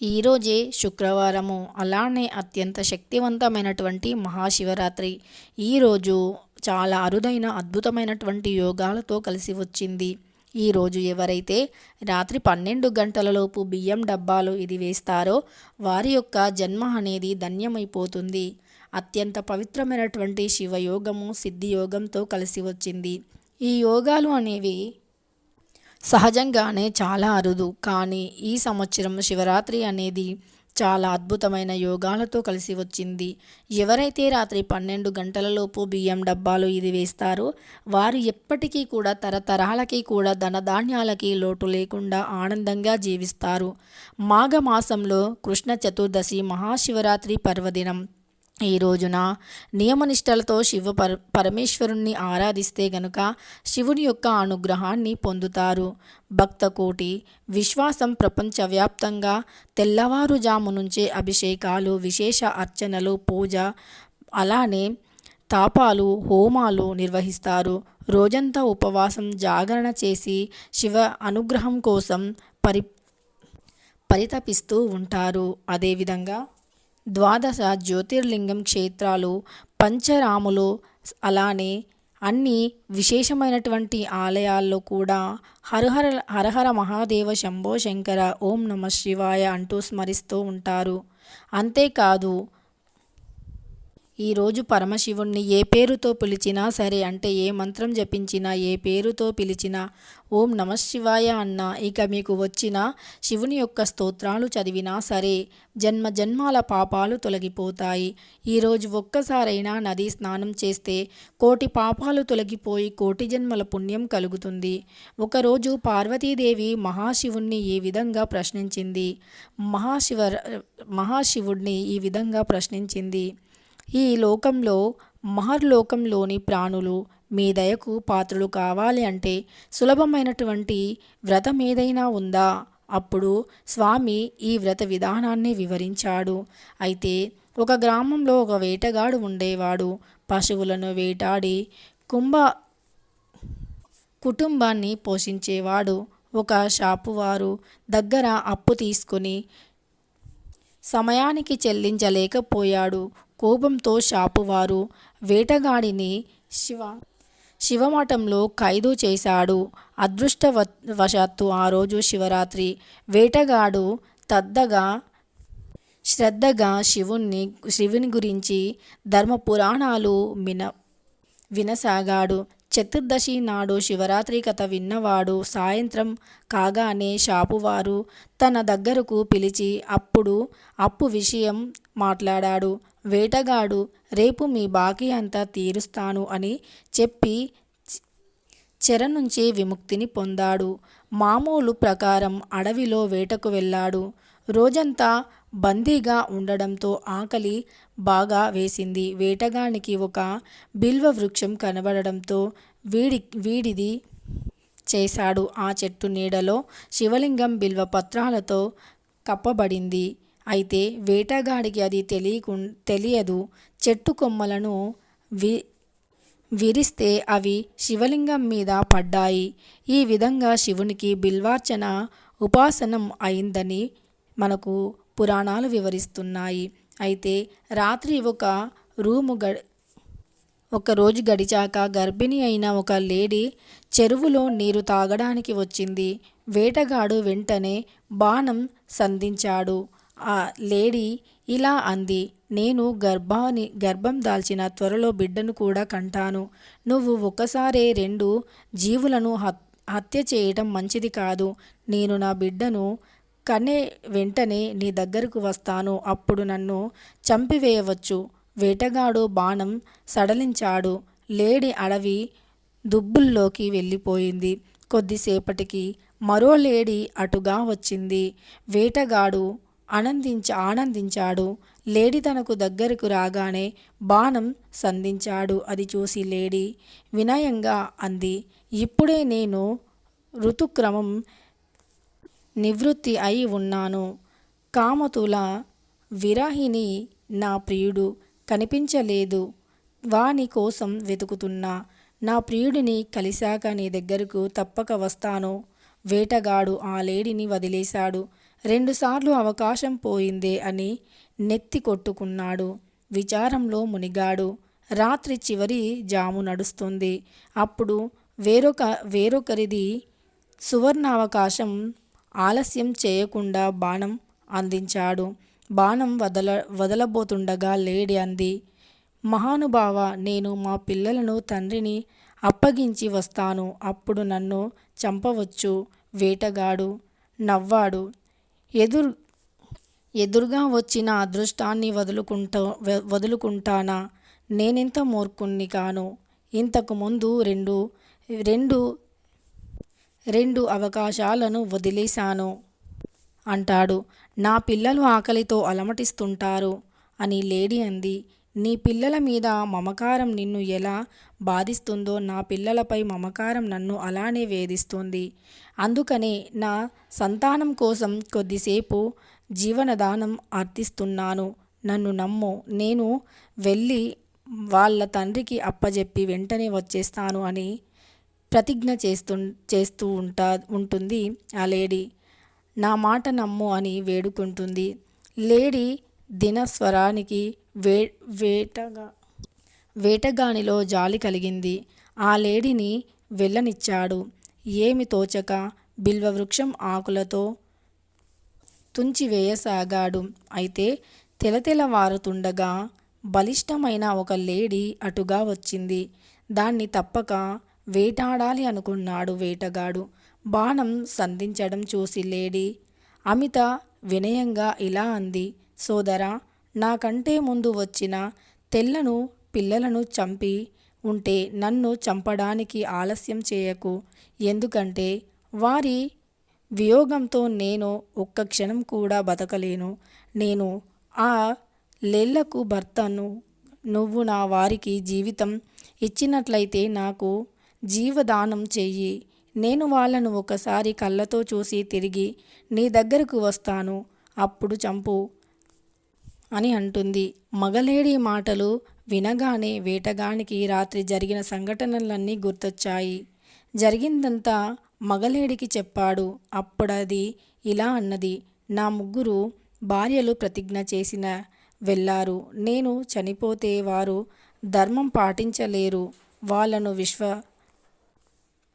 ఈరోజే శుక్రవారము. అలానే అత్యంత శక్తివంతమైనటువంటి మహాశివరాత్రి. ఈరోజు చాలా అరుదైన అద్భుతమైనటువంటి యోగాలతో కలిసి వచ్చింది. ఈరోజు ఎవరైతే రాత్రి పన్నెండు గంటలలోపు బియ్యం డబ్బాలు ఇది వేస్తారో వారి యొక్క జన్మ అనేది ధన్యమైపోతుంది. అత్యంత పవిత్రమైనటువంటి శివయోగము సిద్ధియోగంతో కలిసి వచ్చింది. ఈ యోగాలు అనేవి సహజంగానే చాలా అరుదు. కానీ ఈ సంవత్సరం శివరాత్రి అనేది చాలా అద్భుతమైన యోగాలతో కలిసి వచ్చింది. ఎవరైతే రాత్రి పన్నెండు గంటలలోపు బియ్యం డబ్బాలు ఇది వేస్తారో వారు ఎప్పటికీ కూడా తరతరాలకి కూడా ధనధాన్యాలకి లోటు లేకుండా ఆనందంగా జీవిస్తారు. మాఘమాసంలో కృష్ణ చతుర్దశి మహాశివరాత్రి పర్వదినం. ఈ రోజున నియమనిష్టలతో శివ పర పరమేశ్వరుణ్ణి ఆరాధిస్తే గనుక శివుని యొక్క అనుగ్రహాన్ని పొందుతారు. భక్తకోటి విశ్వాసం ప్రపంచవ్యాప్తంగా తెల్లవారుజాము నుంచే అభిషేకాలు విశేష అర్చనలు పూజ అలానే తాపాలు హోమాలు నిర్వహిస్తారు. రోజంతా ఉపవాసం జాగరణ చేసి శివ అనుగ్రహం కోసం పరి పరితపిస్తూ ఉంటారు. అదేవిధంగా ద్వాదశ జ్యోతిర్లింగం క్షేత్రాలు పంచరాములు అలానే అన్ని విశేషమైనటువంటి ఆలయాల్లో కూడా హరహర హరహర మహాదేవ శంభో శంకర ఓం నమ శివాయ అంటూ స్మరిస్తూ ఉంటారు. అంతేకాదు ఈరోజు పరమశివుణ్ణి ఏ పేరుతో పిలిచినా సరే అంటే ఏ మంత్రం జపించినా ఏ పేరుతో పిలిచినా ఓం నమశివాయ అన్న ఇక మీకు వచ్చిన శివుని యొక్క స్తోత్రాలు చదివినా సరే జన్మ జన్మాల పాపాలు తొలగిపోతాయి. ఈరోజు ఒక్కసారైనా నది స్నానం చేస్తే కోటి పాపాలు తొలగిపోయి కోటి జన్మల పుణ్యం కలుగుతుంది. ఒకరోజు పార్వతీదేవి మహాశివుణ్ణి ఈ విధంగా ప్రశ్నించింది. మహాశివ మహాశివుణ్ణి ఈ విధంగా ప్రశ్నించింది. ఈ లోకంలో మహర్లోకంలోని ప్రాణులు మీ దయకు పాత్రలు కావాలి అంటే సులభమైనటువంటి వ్రతం ఏదైనా ఉందా? అప్పుడు స్వామి ఈ వ్రత విధానాన్ని వివరించాడు. అయితే ఒక గ్రామంలో ఒక వేటగాడు ఉండేవాడు. పశువులను వేటాడి కుంభ కుటుంబాన్ని పోషించేవాడు. ఒక షాపువారు దగ్గర అప్పు తీసుకుని సమయానికి చెల్లించలేకపోయాడు. కోపంతో షాపువారు వేటగాడిని శివ శివమఠంలో ఖైదు చేశాడు. అదృష్టవశాత్తు ఆ రోజు శివరాత్రి. వేటగాడు తద్దగా శ్రద్ధగా శివుణ్ణి శివుని గురించి ధర్మ పురాణాలు విన వినసాగాడు. చతుర్దశి నాడు శివరాత్రి కథ విన్నవాడు సాయంత్రం కాగానే షాపువారు తన దగ్గరకు పిలిచి అప్పుడు అప్పు విషయం మాట్లాడాడు. వేటగాడు రేపు మీ బాకీ అంతా తీరుస్తాను అని చెప్పి చెర నుంచి విముక్తిని పొందాడు. మామూలు ప్రకారం అడవిలో వేటకు వెళ్ళాడు. రోజంతా బందీగా ఉండడంతో ఆకలి బాగా వేసింది. వేటగానికి ఒక బిల్వ వృక్షం కనబడడంతో వీడి వీడిది చేశాడు. ఆ చెట్టు నీడలో శివలింగం బిల్వ పత్రాలతో కప్పబడింది. అయితే వేటగాడికి అది తెలియకు తెలియదు. చెట్టు కొమ్మలను వి విరిస్తే అవి శివలింగం మీద పడ్డాయి. ఈ విధంగా శివునికి బిల్వార్చన ఉపాసనం అయిందని మనకు పురాణాలు వివరిస్తున్నాయి. అయితే రాత్రి ఒక రూము గడి ఒక రోజు గడిచాక గర్భిణి అయిన ఒక లేడీ చెరువులో నీరు తాగడానికి వచ్చింది. వేటగాడు వెంటనే బాణం సంధించాడు. ఆ లేడీ ఇలా అంది నేను గర్భాన్ని గర్భం దాల్చిన త్వరలో బిడ్డను కూడా కంటాను. నువ్వు ఒకసారే రెండు జీవులను హత్య చేయటం మంచిది కాదు. నేను నా బిడ్డను కనే వెంటనే నీ దగ్గరకు వస్తాను. అప్పుడు నన్ను చంపివేయవచ్చు. వేటగాడు బాణం సడలించాడు. లేడి అడవి దుబ్బుల్లోకి వెళ్ళిపోయింది. కొద్దిసేపటికి మరో లేడీ అటుగా వచ్చింది. వేటగాడు ఆనందించ ఆనందించాడు. లేడీ తనకు దగ్గరకు రాగానే బాణం సంధించాడు. అది చూసి లేడీ వినయంగా అంది ఇప్పుడే నేను ఋతుక్రమం నివృత్తి అయి ఉన్నాను. కామతుల విరాహిని నా ప్రియుడు కనిపించలేదు. వాని కోసం వెతుకుతున్నా. నా ప్రియుడిని కలిశాక నీ దగ్గరకు తప్పక వస్తాను. వేటగాడు ఆ లేడిని వదిలేశాడు. రెండుసార్లు అవకాశం పోయిందే అని నెత్తి కొట్టుకున్నాడు. విచారంలో మునిగాడు. రాత్రి చివరి జాము నడుస్తుంది. అప్పుడు వేరొక వేరొకరిది సువర్ణావకాశం ఆలస్యం చేయకుండా బాణం అందించాడు. బాణం వదల వదలబోతుండగా లేడి అంది మహానుభావ నేను మా పిల్లలను తండ్రిని అప్పగించి వస్తాను. అప్పుడు నన్ను చంపవచ్చు. వేటగాడు నవ్వాడు ఎదురు ఎదురుగా వచ్చిన అదృష్టాన్ని వదులుకుంటా వ- వదులుకుంటానా? నేనెంత మూర్ఖుణ్ణి కాను? ఇంతకు ముందు రెండు రెండు రెండు అవకాశాలను వదిలేశాను. అంటాడు నా పిల్లలు ఆకలితో అలమటిస్తుంటారు అని లేడీ అంది. నీ పిల్లల మీద మమకారం నిన్ను ఎలా బాధిస్తుందో నా పిల్లలపై మమకారం నన్ను అలానే వేధిస్తుంది. అందుకనే నా సంతానం కోసం కొద్దిసేపు జీవనదానం అర్థిస్తున్నాను నన్ను నమ్ము నేను వెళ్ళి వాళ్ళ తండ్రికి అప్పజెప్పి వెంటనే వచ్చేస్తాను అని ప్రతిజ్ఞ చేస్తు చేస్తూ ఉంటా ఉంటుంది. ఆ లేడీ నా మాట నమ్ము అని వేడుకుంటుంది. లేడీ దినస్వరానికి వే వేటగా వేటగానిలో జాలి కలిగింది. ఆ లేడీని వెళ్ళనిచ్చాడు. ఏమి తోచక బిల్వవృక్షం ఆకులతో తుంచివేయసాగాడు. అయితే తెలతెలవారుతుండగా బలిష్టమైన ఒక లేడీ అటుగా వచ్చింది. దాన్ని తప్పక వేటాడాలి అనుకున్నాడు వేటగాడు. బాణం సంధించడం చూసి లేడీ అమిత వినయంగా ఇలా అంది సోదరా నాకంటే ముందు వచ్చిన తెల్లను పిల్లలను చంపి ఉంటే నన్ను చంపడానికి ఆలస్యం చేయకు. ఎందుకంటే వారి వియోగంతో నేను ఒక్క క్షణం కూడా బతకలేను. నేను ఆ లేళ్ళకు భర్తను నువ్వు నా వారికి జీవితం ఇచ్చినట్లయితే నాకు జీవదానం చెయ్యి. నేను వాళ్ళను ఒకసారి కళ్ళతో చూసి తిరిగి నీ దగ్గరకు వస్తాను అప్పుడు చంపు అని అంటుంది. మగలేడి మాటలు వినగానే వేటగానికి రాత్రి జరిగిన సంఘటనలన్నీ గుర్తొచ్చాయి. జరిగిందంతా మగలేడికి చెప్పాడు. అప్పుడది ఇలా అన్నది. నా ముగ్గురు భార్యలు ప్రతిజ్ఞ చేసిన వెళ్ళారు నేను చనిపోతే వారు ధర్మం పాటించలేరు. వాళ్ళను విశ్వ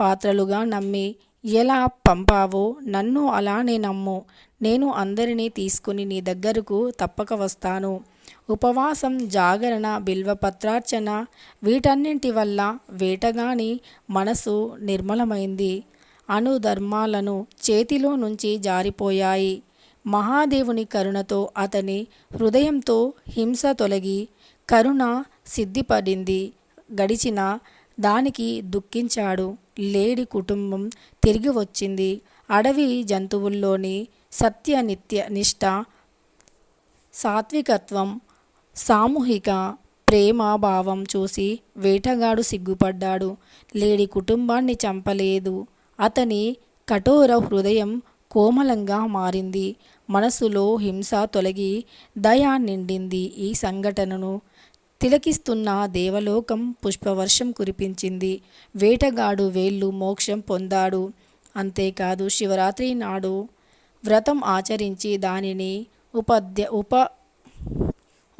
పాత్రలుగా నమ్మి ఎలా పంపావో నన్ను అలానే నమ్ము. నేను అందరినీ తీసుకుని నీ దగ్గరకు తప్పక వస్తాను. ఉపవాసం జాగరణ బిల్వపత్రార్చన వీటన్నింటి వల్ల వేటగాని మనసు నిర్మలమైంది. అణుధర్మాలను చేతిలో నుంచి జారిపోయాయి. మహాదేవుని కరుణతో అతని హృదయంతో హింస తొలగి కరుణ సిద్ధిపడింది. గడిచిన దానికి దుఃఖించాడు. లేడి కుటుంబం తిరిగి వచ్చింది. అడవి జంతువుల్లోని సత్య నిత్య నిష్ఠ సాత్వికత్వం సామూహిక ప్రేమాభావం చూసి వేటగాడు సిగ్గుపడ్డాడు. లేడి కుటుంబాన్ని చంపలేదు. అతని కఠోర హృదయం కోమలంగా మారింది. మనసులో హింస తొలగి దయా నిండింది ఈ సంఘటనను. తిలకిస్తున్న దేవలోకం పుష్పవర్షం కురిపించింది. వేటగాడు వేళ్ళు మోక్షం పొందాడు. అంతేకాదు శివరాత్రి నాడు వ్రతం ఆచరించి దానిని ఉపద్య ఉప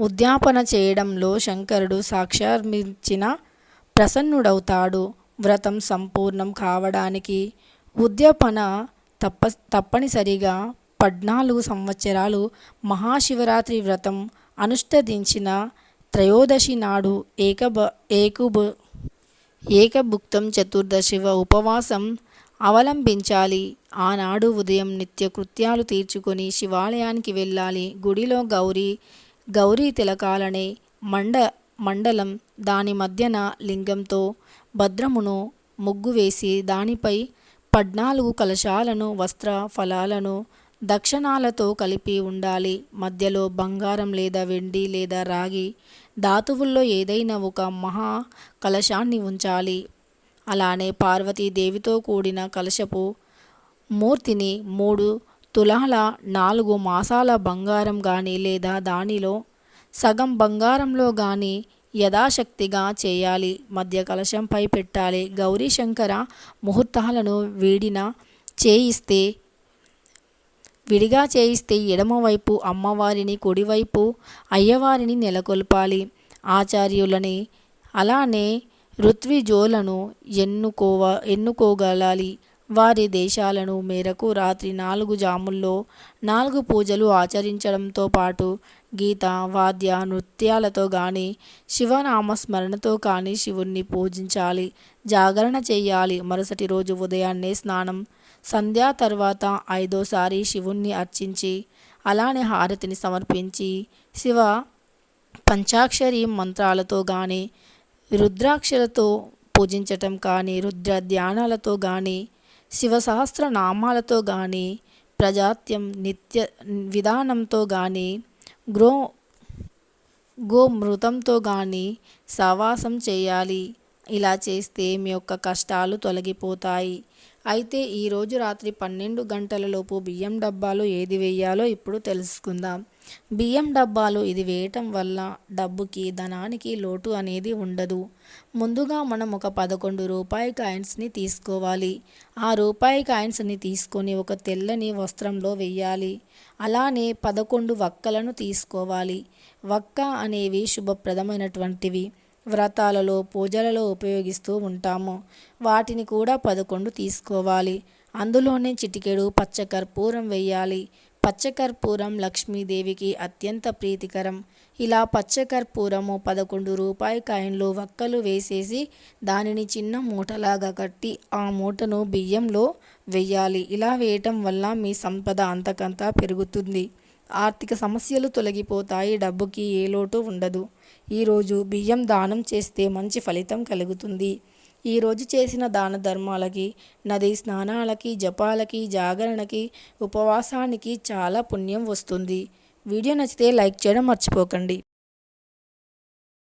ఉద్యాపన చేయడంలో శంకరుడు సాక్షాత్మించిన ప్రసన్నుడవుతాడు. వ్రతం సంపూర్ణం కావడానికి ఉద్యాపన తప్ప తప్పనిసరిగా పద్నాలుగు సంవత్సరాలు మహాశివరాత్రి వ్రతం అనుష్ఠించిన త్రయోదశి నాడు ఏకబ ఏకుబు ఏకభుక్తం చతుర్దశివ ఉపవాసం అవలంబించాలి. ఆనాడు ఉదయం నిత్య కృత్యాలు తీర్చుకొని శివాలయానికి వెళ్ళాలి. గుడిలో గౌరీ గౌరీ తిలకాలనే మండ మండలం దాని మధ్యన లింగంతో భద్రమును ముగ్గు వేసి దానిపై పద్నాలుగు కలశాలను వస్త్ర ఫలాలను దక్షిణాలతో కలిపి ఉండాలి. మధ్యలో బంగారం లేదా వెండి లేదా రాగి ధాతువుల్లో ఏదైనా ఒక మహా కలశాన్ని ఉంచాలి. అలానే పార్వతీదేవితో కూడిన కలశపు మూర్తిని మూడు తులాల నాలుగు మాసాల బంగారం కానీ లేదా దానిలో సగం బంగారంలో కానీ యథాశక్తిగా చేయాలి. మధ్య కలశంపై పెట్టాలి. గౌరీ శంకర ముహూర్తాలను వీడిన చేయిస్తే విడిగా చేయిస్తే ఎడమవైపు అమ్మవారిని కుడివైపు అయ్యవారిని నెలకొల్పాలి. ఆచార్యులని అలానే ఋత్విజోలను ఎన్నుకోవ ఎన్నుకోగలాలి. వారి దేశాలను మేరకు రాత్రి నాలుగు జాముల్లో నాలుగు పూజలు ఆచరించడంతో పాటు గీత వాద్య నృత్యాలతో కానీ శివనామస్మరణతో కానీ శివుణ్ణి పూజించాలి. జాగరణ చేయాలి. మరుసటి రోజు ఉదయాన్నే స్నానం సంధ్యా తర్వాత ఐదోసారి శివుణ్ణి అర్చించి అలానే హారతిని సమర్పించి శివ పంచాక్షరి మంత్రాలతో కానీ రుద్రాక్షలతో పూజించటం కానీ రుద్ర ధ్యానాలతో కానీ శివ సహస్ర నామాలతో కానీ ప్రజాత్యం నిత్య విధానంతో కానీ గ్రో గోమృతంతో కానీ సవాసం చేయాలి. ఇలా చేస్తే మీ యొక్క కష్టాలు తొలగిపోతాయి. అయితే ఈరోజు రాత్రి పన్నెండు గంటలలోపు బియ్యం డబ్బాలో ఏది వేయాలో ఇప్పుడు తెలుసుకుందాం. బియ్యం డబ్బాలు ఇది వేయటం వల్ల డబ్బుకి ధనానికి లోటు అనేది ఉండదు. ముందుగా మనం ఒక పదకొండు రూపాయి కాయిన్స్ని తీసుకోవాలి. ఆ రూపాయి కాయిన్స్ని తీసుకొని ఒక తెల్లని వస్త్రంలో వెయ్యాలి అలానే పదకొండు వక్కలను తీసుకోవాలి. వక్క అనేవి శుభప్రదమైనటువంటివి. వ్రతాలలో పూజలలో ఉపయోగిస్తూ ఉంటాము. వాటిని కూడా పదకొండు తీసుకోవాలి. అందులోనే చిటికెడు పచ్చకర్పూరం వేయాలి పచ్చకర్పూరం లక్ష్మీదేవికి అత్యంత ప్రీతికరం. ఇలా పచ్చకర్పూరము పదకొండు రూపాయి కాయిన్లు వక్కలు వేసేసి దానిని చిన్న మూటలాగా కట్టి ఆ మూటను బియ్యంలో వెయ్యాలి. ఇలా వేయటం వల్ల మీ సంపద అంతకంతా పెరుగుతుంది. ఆర్థిక సమస్యలు తొలగిపోతాయి డబ్బుకి ఏ లోటు ఉండదు. ఈరోజు బియ్యం దానం చేస్తే మంచి ఫలితం కలుగుతుంది. ఈరోజు చేసిన దాన ధర్మాలకి నది స్నానాలకి జపాలకి జాగరణకి ఉపవాసానికి చాలా పుణ్యం వస్తుంది. వీడియో నచ్చితే లైక్ చేయడం మర్చిపోకండి.